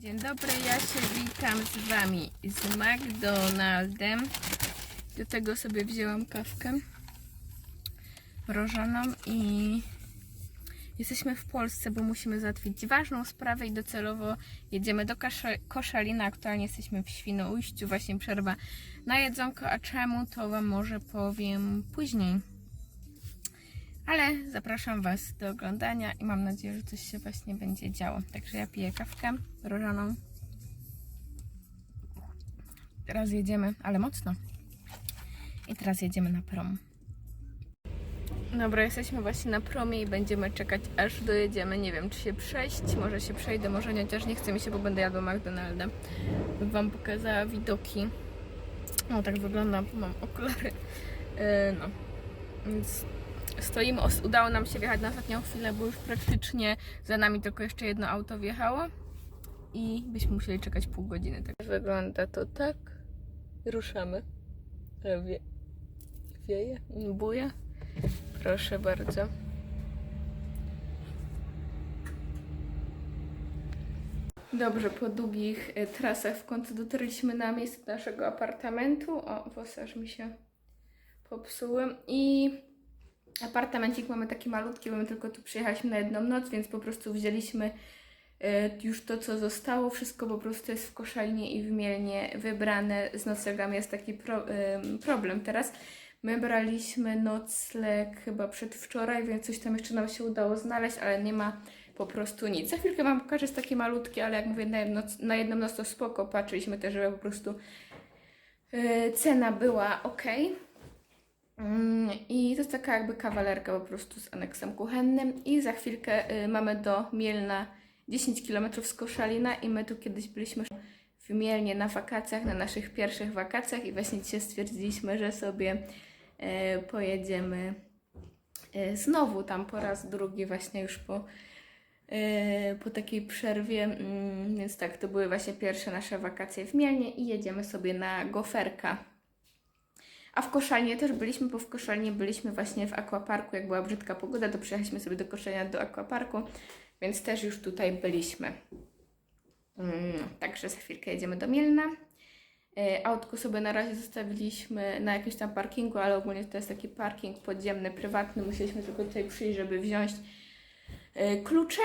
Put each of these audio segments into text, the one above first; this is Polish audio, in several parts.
Dzień dobry, ja się witam z Wami z McDonaldem. Do tego sobie wzięłam kawkę mrożoną i jesteśmy w Polsce, bo musimy załatwić ważną sprawę i docelowo jedziemy do Koszalina. Aktualnie jesteśmy w Świnoujściu, właśnie przerwa na jedzonko, a czemu to Wam może powiem później. Ale zapraszam Was do oglądania i mam nadzieję, że coś się właśnie będzie działo. Także ja piję kawkę mrożoną. Teraz jedziemy, ale mocno. I teraz jedziemy na prom. Dobra, jesteśmy właśnie na promie i będziemy czekać aż dojedziemy. Nie wiem, czy się przejść. Może się przejdę, może nie, chociaż nie chce mi się, bo będę jadła McDonalda. Bym Wam pokazała widoki. O, tak wygląda, mam okulary. Yy, no. Więc stoimy, udało nam się wjechać na ostatnią chwilę, bo już praktycznie za nami tylko jeszcze jedno auto wjechało i byśmy musieli czekać pół godziny. Tak wygląda to tak. Ruszamy. Wie, wieje, buje. Proszę bardzo. Dobrze, po długich e, trasach w końcu dotarliśmy na miejsce naszego apartamentu. O, włosy aż mi się popsuły. I apartamencik mamy taki malutki, bo my tylko tu przyjechaliśmy na jedną noc, więc po prostu wzięliśmy e, już to, co zostało. Wszystko po prostu jest w Koszalinie i w Mielnie wybrane. Z noclegami jest taki pro, em, problem teraz. My braliśmy nocleg chyba przedwczoraj, więc coś tam jeszcze nam się udało znaleźć, ale nie ma po prostu nic. Za chwilkę Wam pokażę, jest takie malutkie, ale jak mówię, na, jedno, na jedną noc to spoko. Patrzyliśmy też, żeby po prostu e, cena była ok. Mm, I to jest taka jakby kawalerka po prostu z aneksem kuchennym. I za chwilkę y, mamy do Mielna 10 km z Koszalina i my tu kiedyś byliśmy w Mielnie na wakacjach, na naszych pierwszych wakacjach i właśnie dzisiaj stwierdziliśmy, że sobie y, pojedziemy y, znowu tam po raz drugi właśnie już po, po takiej przerwie. Mm, Więc tak, to były właśnie pierwsze nasze wakacje w Mielnie i jedziemy sobie na goferka. A w Koszalinie też byliśmy, bo w Koszalinie byliśmy właśnie w aquaparku. Jak była brzydka pogoda, to przyjechaliśmy sobie do Koszalina do aquaparku, więc też już tutaj byliśmy. Mm, także za chwilkę jedziemy do Mielna. E, Autko sobie na razie zostawiliśmy na jakimś tam parkingu, ale ogólnie to jest taki parking podziemny, prywatny. Musieliśmy tylko tutaj przyjść, żeby wziąć e, klucze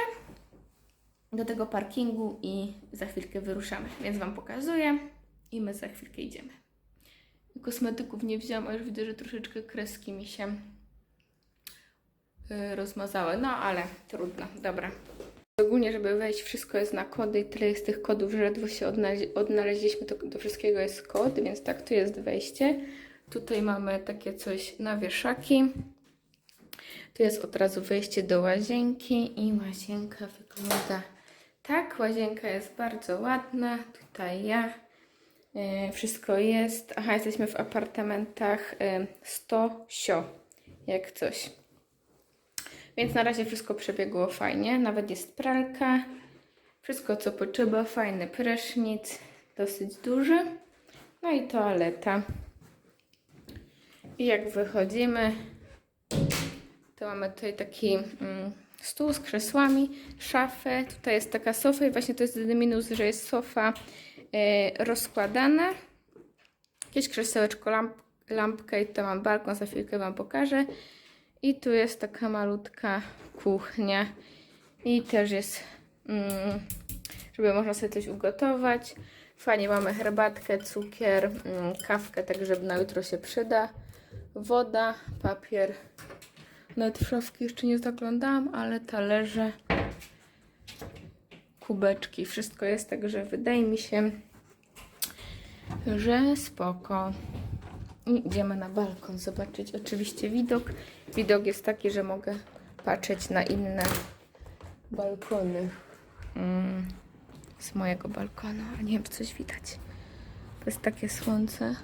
do tego parkingu i za chwilkę wyruszamy. Więc Wam pokazuję i my za chwilkę idziemy. Kosmetyków nie wzięłam, a już widzę, że troszeczkę kreski mi się y, rozmazały. No ale trudno, dobra. Ogólnie, żeby wejść, wszystko jest na kody i tyle jest tych kodów, że ledwo się odnaleźli, odnaleźliśmy, to do wszystkiego jest kod, więc tak, tu jest wejście. Tutaj mamy takie coś na wieszaki. Tu jest od razu wejście do łazienki i łazienka wygląda tak. Łazienka jest bardzo ładna. Tutaj ja. E, Wszystko jest. Aha, jesteśmy w apartamentach e, 100 sio, jak coś. Więc na razie wszystko przebiegło fajnie. Nawet jest pralka. Wszystko co potrzeba. Fajny prysznic. Dosyć duży. No i toaleta. I jak wychodzimy, to mamy tutaj taki mm, stół z krzesłami, szafę. Tutaj jest taka sofa i właśnie to jest minus, że jest sofa e, rozkładana. Jakieś krzesełeczko, lamp, lampkę i to mam balkon, za chwilkę Wam pokażę. I tu jest taka malutka kuchnia i też jest, mm, żeby można sobie coś ugotować. Fajnie mamy herbatkę, cukier, mm, kawkę, tak żeby na jutro się przyda. Woda, papier. Nawet szafki jeszcze nie zaglądałam, ale talerze, kubeczki, wszystko jest, także wydaje mi się, że spoko. I idziemy na balkon zobaczyć oczywiście widok. Widok jest taki, że mogę patrzeć na inne balkony mm, z mojego balkonu. A nie wiem, coś widać. To jest takie słońce.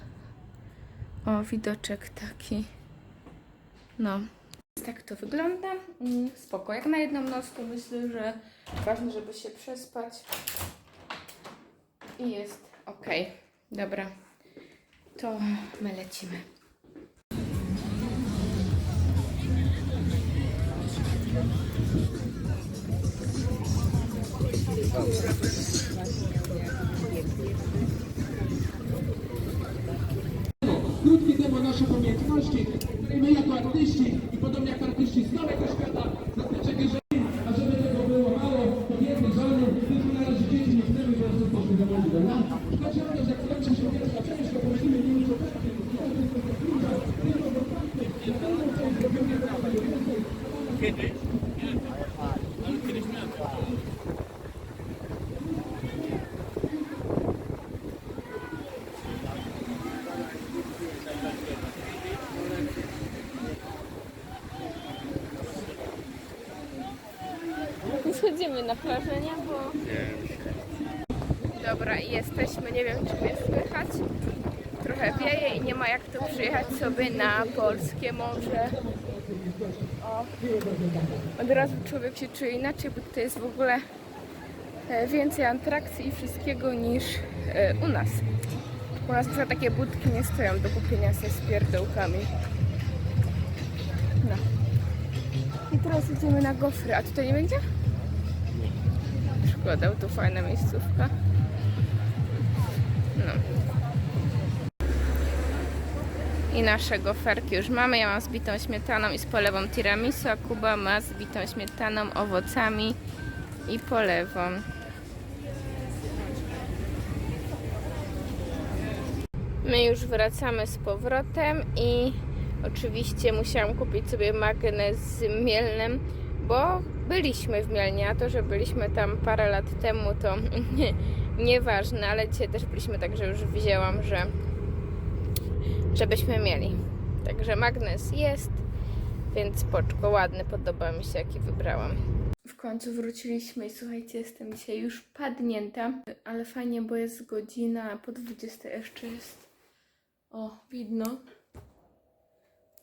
O, widoczek taki. No. Tak to wygląda. Mm, Spoko. Jak na jedną noc to myślę, że ważne, żeby się przespać. I jest ok. Dobra. To my lecimy. Schodzimy na plażę, nie? Bo... Dobra, jesteśmy, nie wiem czy mnie słychać. Trochę wieje i nie ma jak tu przyjechać sobie na polskie morze. O. Od razu człowiek się czuje inaczej, bo tutaj jest w ogóle e, więcej atrakcji i wszystkiego niż e, u nas. U nas przykład takie budki nie stoją do kupienia się z pierdołkami. No. I teraz idziemy na gofry, a tutaj nie będzie? Szkoda, bo tu fajna miejscówka. No. I nasze goferki już mamy. Ja mam z bitą śmietaną i z polewą tiramisu, a Kuba ma z bitą śmietaną, owocami i polewą. My już wracamy z powrotem i oczywiście musiałam kupić sobie magnes z Mielnem, bo byliśmy w Mielnie, a to, że byliśmy tam parę lat temu to nie, nieważne, ale dzisiaj też byliśmy, także już wzięłam, że żebyśmy mieli. Także magnes jest, więc poczko ładny, podoba mi się jaki wybrałam. W końcu wróciliśmy i słuchajcie, jestem dzisiaj już padnięta, ale fajnie, bo jest godzina po 20 jeszcze jest. O, widno.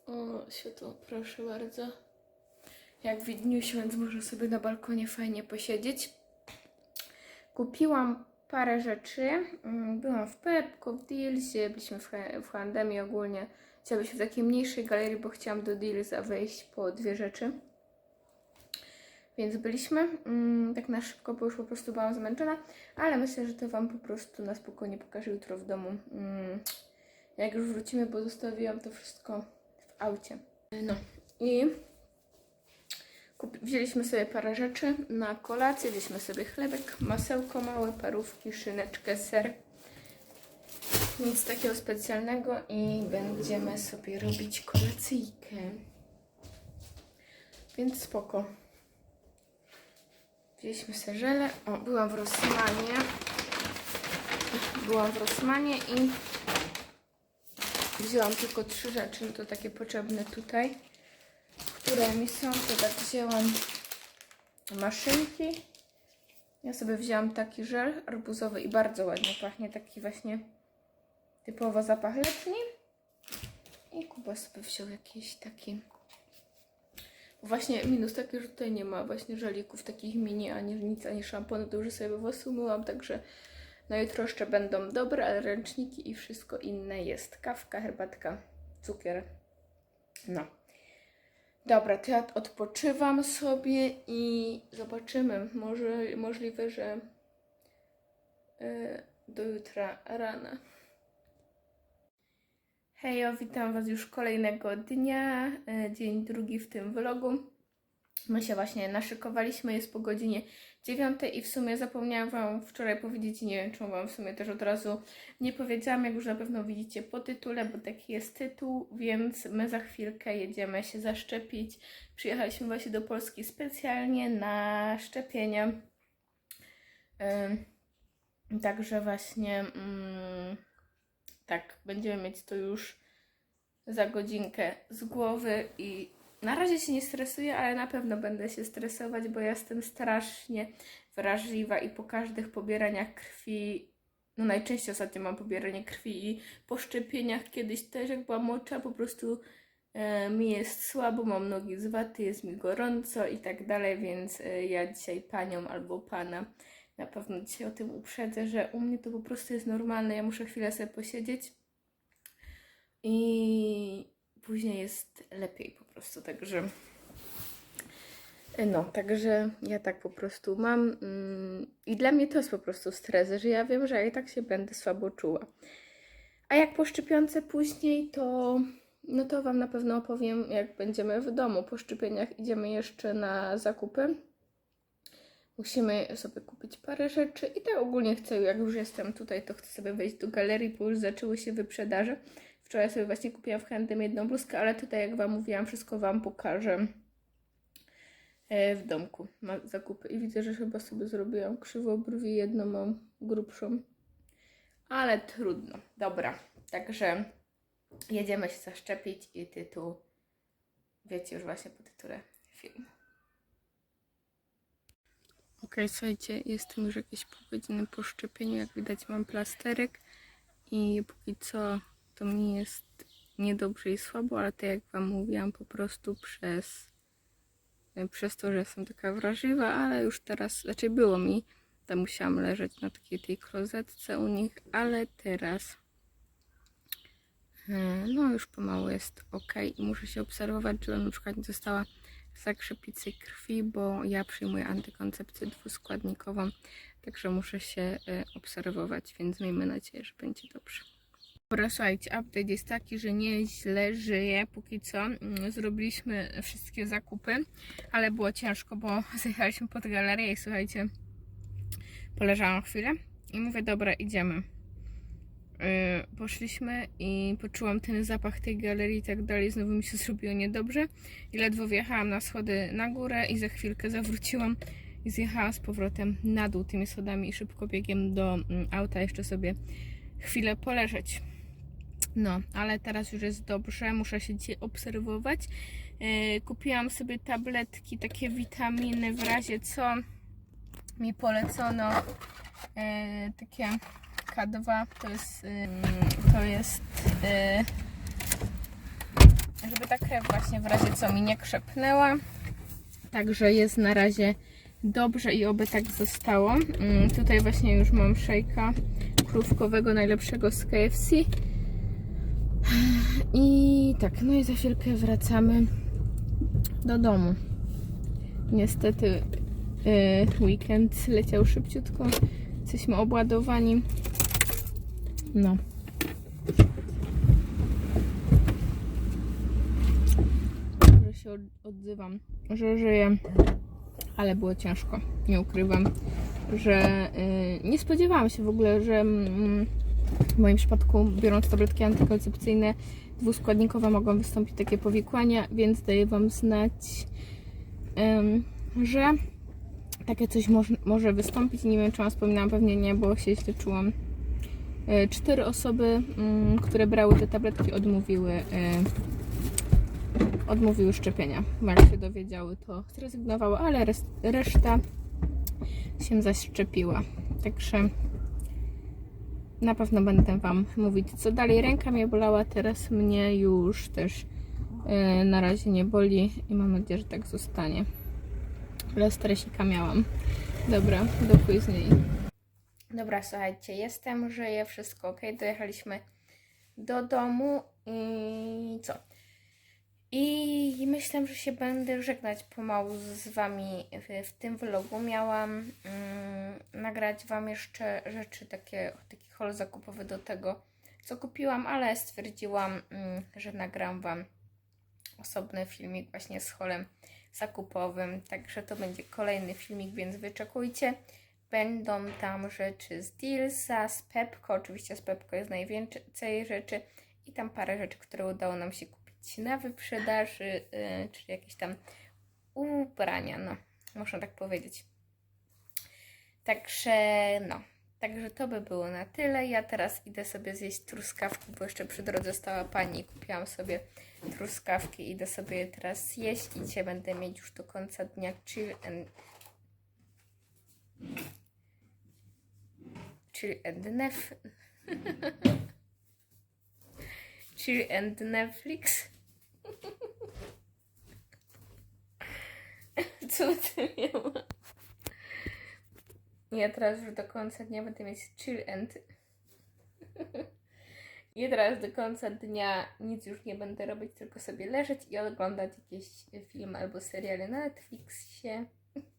O, światło, proszę bardzo. Jak widniusiu, więc może sobie na balkonie fajnie posiedzieć. Kupiłam parę rzeczy. Mm, Byłam w Pepko, w Dealsie, byliśmy w, H&M ogólnie. Chciałabym się w takiej mniejszej galerii, bo chciałam do Dealsa wejść po dwie rzeczy. Więc byliśmy. Mm, tak na szybko, bo już po prostu byłam zmęczona. Ale myślę, że to Wam po prostu na spokojnie pokażę jutro w domu. Mm, jak już wrócimy, bo zostawiłam to wszystko w aucie. No i wzięliśmy sobie parę rzeczy na kolację. Wzięliśmy sobie chlebek, masełko małe, parówki, szyneczkę, ser. Nic takiego specjalnego i będziemy sobie robić kolacyjkę. Więc spoko. Wzięliśmy serzele. O, byłam w Rosmanie. Byłam w Rosmanie i wzięłam tylko trzy rzeczy, no to takie potrzebne tutaj, które mi są. To tak wzięłam maszynki. Ja sobie wzięłam taki żel arbuzowy i bardzo ładnie pachnie, taki właśnie typowo zapach letni. I Kuba sobie wziął jakiś taki Właśnie minus taki, że tutaj nie ma właśnie żelików takich mini, ani nic, ani szamponu, już sobie włosy umyłam, także na jutro jeszcze będą dobre, ale ręczniki i wszystko inne jest. Kawka, herbatka, cukier. No. Dobra, to ja odpoczywam sobie i zobaczymy. Może możliwe, że yy, do jutra rana. Hejo, witam Was już kolejnego dnia, e, dzień drugi w tym vlogu. My się właśnie naszykowaliśmy, jest po godzinie 9 i w sumie zapomniałam Wam wczoraj powiedzieć, nie wiem, czemu Wam w sumie też od razu nie powiedziałam, jak już na pewno widzicie po tytule, bo taki jest tytuł, więc my za chwilkę jedziemy się zaszczepić. Przyjechaliśmy właśnie do Polski specjalnie na szczepienie. Ym, Także właśnie mm, tak, będziemy mieć to już za godzinkę z głowy i na razie się nie stresuję, ale na pewno będę się stresować, bo ja jestem strasznie wrażliwa i po każdych pobieraniach krwi, no najczęściej ostatnio mam pobieranie krwi i po szczepieniach kiedyś też jak była mocza, po prostu e, mi jest słabo, mam nogi z jest mi gorąco i tak dalej, więc e, ja dzisiaj panią albo pana na pewno dzisiaj o tym uprzedzę, że u mnie to po prostu jest normalne, ja muszę chwilę sobie posiedzieć i później jest lepiej po prostu, także No, także ja tak po prostu mam. mm, I dla mnie to jest po prostu stres, że ja wiem, że ja i tak się będę słabo czuła. A jak po szczepionce później, to no to Wam na pewno opowiem, jak będziemy w domu. Po szczepieniach idziemy jeszcze na zakupy. Musimy sobie kupić parę rzeczy i tak ogólnie chcę, jak już jestem tutaj, to chcę sobie wejść do galerii, bo już zaczęły się wyprzedaże. Wczoraj sobie właśnie kupiłam w handlem jedną bluzkę, ale tutaj, jak Wam mówiłam, wszystko Wam pokażę e, w domku. Ma zakupy i widzę, że chyba sobie zrobiłam krzywo brwi, jedną mam grubszą. Ale trudno. Dobra, także jedziemy się zaszczepić i tytuł wiecie już właśnie po tytule filmu. Okej, słuchajcie, jestem już jakieś pół godziny po szczepieniu. Jak widać mam plasterek i póki co to mi jest niedobrze i słabo, ale tak jak Wam mówiłam, po prostu przez, przez to, że jestem taka wrażliwa, ale już teraz, znaczy było mi, tam musiałam leżeć na takiej tej klozetce u nich, ale teraz e, no już pomału jest ok i muszę się obserwować, żebym na przykład nie dostała zakrzepicy krwi, bo ja przyjmuję antykoncepcję dwuskładnikową, także muszę się e, obserwować, więc miejmy nadzieję, że będzie dobrze. Dobra, słuchajcie, update jest taki, że nieźle żyję póki co. Mm, Zrobiliśmy wszystkie zakupy, ale było ciężko, bo zjechaliśmy pod galerię i słuchajcie, poleżałam chwilę i mówię, dobra, idziemy. Yy, poszliśmy i poczułam ten zapach tej galerii i tak dalej. Znowu mi się zrobiło niedobrze. I ledwo wjechałam na schody na górę i za chwilkę zawróciłam i zjechałam z powrotem na dół tymi schodami i szybko biegiem do mm, auta jeszcze sobie chwilę poleżeć. No, ale teraz już jest dobrze, muszę się dzisiaj obserwować. Yy, kupiłam sobie tabletki, takie witaminy w razie co mi polecono yy, takie K2 to jest yy, to jest yy, żeby ta krew właśnie w razie co mi nie krzepnęła. Także jest na razie dobrze i oby tak zostało. Mm, tutaj właśnie już mam szejka krówkowego najlepszego z KFC. I tak, no i za chwilkę wracamy do domu. Niestety yy, weekend leciał szybciutko. Jesteśmy obładowani. No. Że się od- odzywam, że żyję, ale było ciężko. Nie ukrywam, że yy, nie spodziewałam się w ogóle, że mm, w moim przypadku, biorąc tabletki antykoncepcyjne dwuskładnikowe, mogą wystąpić takie powikłania, więc daję Wam znać, że takie coś moż, może wystąpić. Nie wiem, czy Wam wspominałam, pewnie nie, bo się źle czułam. E, Cztery osoby, mm, które brały te tabletki, odmówiły, e, odmówiły szczepienia. Jak się dowiedziały, to zrezygnowały, ale res- reszta się zaszczepiła. Także na pewno będę Wam mówić, co dalej. Ręka mnie bolała, teraz mnie już też e, na razie nie boli i mam nadzieję, że tak zostanie. Ale stresika miałam. Dobra, do później. Dobra, słuchajcie, jestem, żyję, wszystko ok. Dojechaliśmy do domu i co? I myślę, że się będę żegnać pomału z Wami w, w tym vlogu. Miałam mm, nagrać Wam jeszcze rzeczy takie, taki haul zakupowy do tego, co kupiłam, ale stwierdziłam, mm, że nagram Wam osobny filmik właśnie z holem zakupowym. Także to będzie kolejny filmik, więc wyczekujcie. Będą tam rzeczy z Dealsa, z Pepko. Oczywiście z Pepko jest najwięcej rzeczy i tam parę rzeczy, które udało nam się kupić na wyprzedaży, yy, czyli jakieś tam ubrania, no, można tak powiedzieć. Także, no, także to by było na tyle. Ja teraz idę sobie zjeść truskawki, bo jeszcze przy drodze stała pani i kupiłam sobie truskawki. Idę sobie je teraz zjeść i dzisiaj będę mieć już do końca dnia chill and chill and nef chill and Netflix. Co ty miała? Ja teraz już do końca dnia będę mieć chill and I teraz do końca dnia nic już nie będę robić, tylko sobie leżeć i oglądać jakieś filmy albo seriale na Netflixie.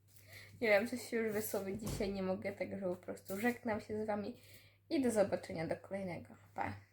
Nie wiem, coś się już wysłowić dzisiaj nie mogę, także po prostu żegnam się z Wami i do zobaczenia do kolejnego. Pa!